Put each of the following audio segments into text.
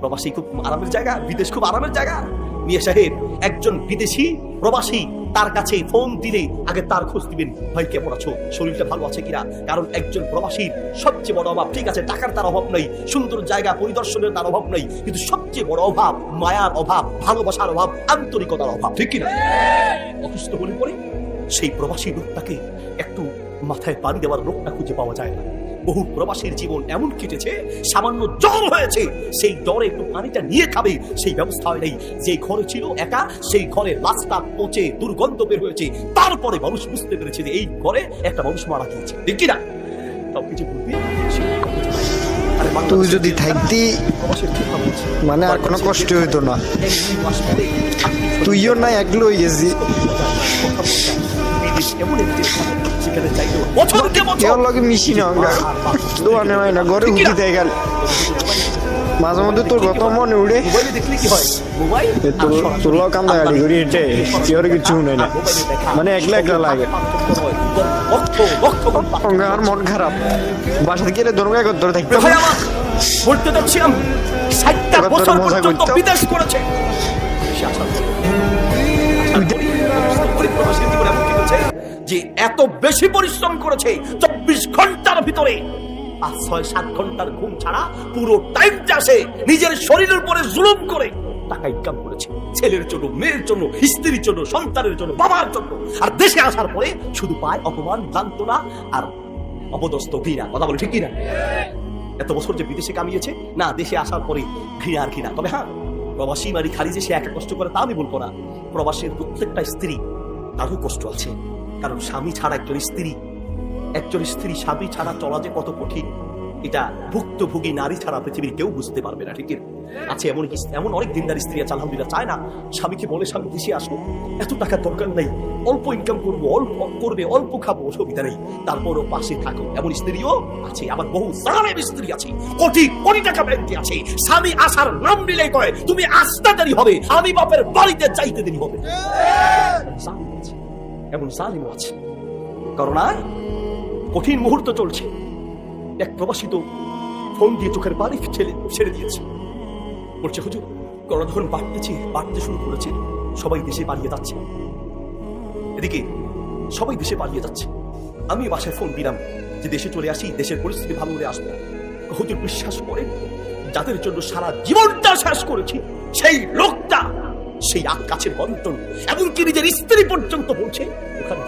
প্রবাসী খুব আরামের জায়গা, বিদেশ খুব আরামের জায়গা। মিয়া সাহেব, একজন বিদেশি প্রবাসী, তার কাছে ফোন দিলে আগে তার খোঁজ দিবেন। ভাই, কেমন আছো? শরীরটা ভালো আছে কিনা? কারণ একজন প্রবাসীর সবচেয়ে বড় অভাব, ঠিক আছে, টাকার তার অভাব নাই, সুন্দর জায়গা, পরিদর্শনের তার অভাব নাই, কিন্তু সবচেয়ে বড় অভাব, মায়ার অভাব, ভালোবাসার অভাব, আন্তরিকতার অভাব, ঠিক কিনা? অসুস্থ হলে পরে সেই প্রবাসী লোকটাকে একটু মাথায় পানি দেওয়ার লোকটা খুঁজে পাওয়া যায় না। বহু প্রবাসীর জীবন এমন কেটেছে সামান্য জ্বর হয়েছে। সেই জ্বরে একটু পানিটা নিয়ে খাবে সেই ব্যবস্থা হয় নাই। যে ঘরে ছিল একা সেই ঘরে রাস্তা পচে দুর্গন্ধ বের হয়েছে। তারপরে মানুষ বুঝতে পেরেছে যে এই ঘরে একটা মানুষ মারা গিয়েছে। ঠিক কিনা? তাও কিছু বলবি? সে না। আরে বাংলাদেশের তুই যদি থাকতি। মানে আর কোনো কষ্ট হইতো না। তুইও না একলো হয়ে গেছি বিদেশ এমন একটি সেখানে চাইলেও বছরকে বছর কেউ লগে মিশি না অঙ্গা দোয়ানে হয় না ঘরে উঠি দেয় গেল মাঝে মধ্যে তোর কথা মনে উড়ে। তোর গাড়ি হেঁটে কেউ কিছু শুনে না। মানে একলা একলা লাগে। আর মন খারাপ। বাসা দরকার থাকতে বলতে যাচ্ছিলাম ষাটটা বছর পর্যন্ত বিদেশ করেছে। যে এত বেশি পরিশ্রম করেছে চব্বিশ ঘণ্টার ভিতরে পাঁচ ছয়, সাত ঘণ্টার ঘুম ছাড়া পুরো টাইমটা সে নিজের শরীরের উপরে জুলুম করে টাকা ইনকাম করেছে। ছেলের জন্য, মেয়ের জন্য, স্ত্রীর জন্য, সন্তানের জন্য, বাবার জন্য। আর দেশে আসার পরে শুধু পায় অপমান লান্তনা আর অপদস্থ ঘৃণা। কথা বলে, ঠিক কিনা? এত বছর যে বিদেশে কামিয়েছে, না, দেশে আসার পরে ঘৃণা আর ঘৃণা। তবে হ্যাঁ প্রবাসী বাড়ি খালি যে সে একা কষ্ট করে তা আমি বলব না। প্রবাসীর প্রত্যেকটা স্ত্রী তারও কষ্ট আছে। কারণ স্বামী ছাড়া একজন স্ত্রী একজন স্ত্রী স্বামী ছাড়া চলা যে কত কঠিন এটা ভুক্তভোগী নারী ছাড়া পৃথিবীর কেউ বুঝতে পারবে না ঠিক আছে এমন কি- এমন অনেক দিনদার স্ত্রী আছে আলহামদুলিল্লাহ চায় না স্বামীকে বলে স্বামী দেশে আসো এত টাকার দরকার নাই অল্প ইনকাম করব অল্প করবে অল্প খাব অসুবিধা নেই তারপরও পাশে থাকো। এমন স্ত্রীও আছে আবার বহু জালেম স্ত্রী আছে কোটি কোটি টাকা ব্যাংকে আছে স্বামী আসার নাম নিলে কয় তুমি আসতে দেরি হবে আমি বাপের বাড়িতে যাইতে দেরি হবে। এমন জালিমও আছে। করোনায় কঠিন মুহূর্ত চলছে। এক প্রবাসী তো ফোন দিয়ে চোখের পানি ছেড়ে ছেড়ে দিয়েছে। বলছে, হুজুর করোনা যখন বাড়তেছে বাড়তে শুরু করেছে। সবাই দেশে পালিয়ে যাচ্ছে। এদিকে সবাই দেশে পালিয়ে যাচ্ছে। আমি বাসায় ফোন দিলাম যে দেশে চলে আসি, দেশের পরিস্থিতি ভালো হলে আসব। হুজুর বিশ্বাস করে যাদের জন্য সারা জীবনটা শেষ করেছি, সেই লোকটা সেই আগ কাছের বন্টন, এমনকি নিজের স্ত্রী পর্যন্ত বলছে ওখানে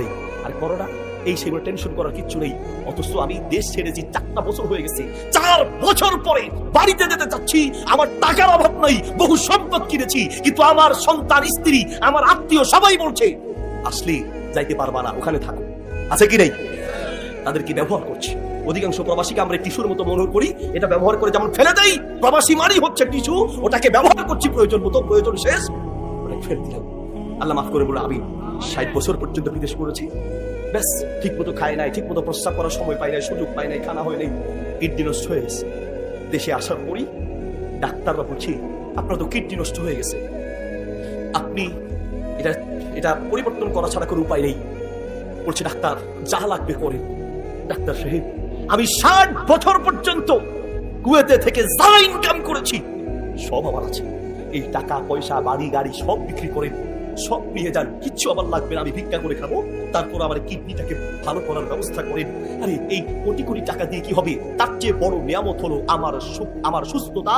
নেই। আর এই টেনশন করার কিচ্ছু নেই। অথচ আমি দেশ ছেড়েছি চারটা বছর হয়ে গেছে, চার বছর পরে বাড়িতে যেতে চাচ্ছি, আমার টাকার অভাব নাই, বহু সম্পদ কিনেছি, কিন্তু আমার সন্তান, স্ত্রী, আমার আত্মীয় সবাই বলছে, আসলে যাইতে পারবা না, ওখানে থাকো। আছে কি নেই? তাদেরকে ব্যবহার করছি। অধিকাংশ প্রবাসীকে আমরা টিস্যুর মতো মনে করি, এটা ব্যবহার করে যেমন ফেলে দেই, প্রবাসী মারি হচ্ছে টিস্যু, ওটাকে ব্যবহার করছি, প্রয়োজন মতো, প্রয়োজন শেষ। ফেলে দিলাম। আল্লাহ মাফ করে বলে, আমি ষাট বছর পর্যন্ত বিদেশ করেছি ব্যাস ঠিক মতো খাই নাই ঠিক মতো প্রস্তাব করার সময় পাই নাই, সুযোগ পাই নাই, খানা হয় নাই, কিডনি নষ্ট হয়ে গেছে। দেশে আসার পরই ডাক্তাররা বলছি, আপনার তো কিডনি নষ্ট হয়ে গেছে। আপনি এটা এটা পরিবর্তন করা ছাড়া কোনো উপায় নেই। বলছে, ডাক্তার, যা লাগবে করে ডাক্তার সাহেব আমি ষাট বছর পর্যন্ত কুয়েতে থেকে যা ইনকাম করেছি, সব আমার আছে। এই টাকা, পয়সা, বাড়ি, গাড়ি সব বিক্রি করেন সব নিয়ে যান। কিচ্ছু আমার লাগবে না, আমি ভিক্ষা করে খাব। তারপর আমার কিডনিটাকে ভালো করার ব্যবস্থা করেন। আরে, এই কোটি কোটি টাকা দিয়ে কি হবে? তার চেয়ে বড় নিয়ামত হলো আমার আমার সুস্থতা।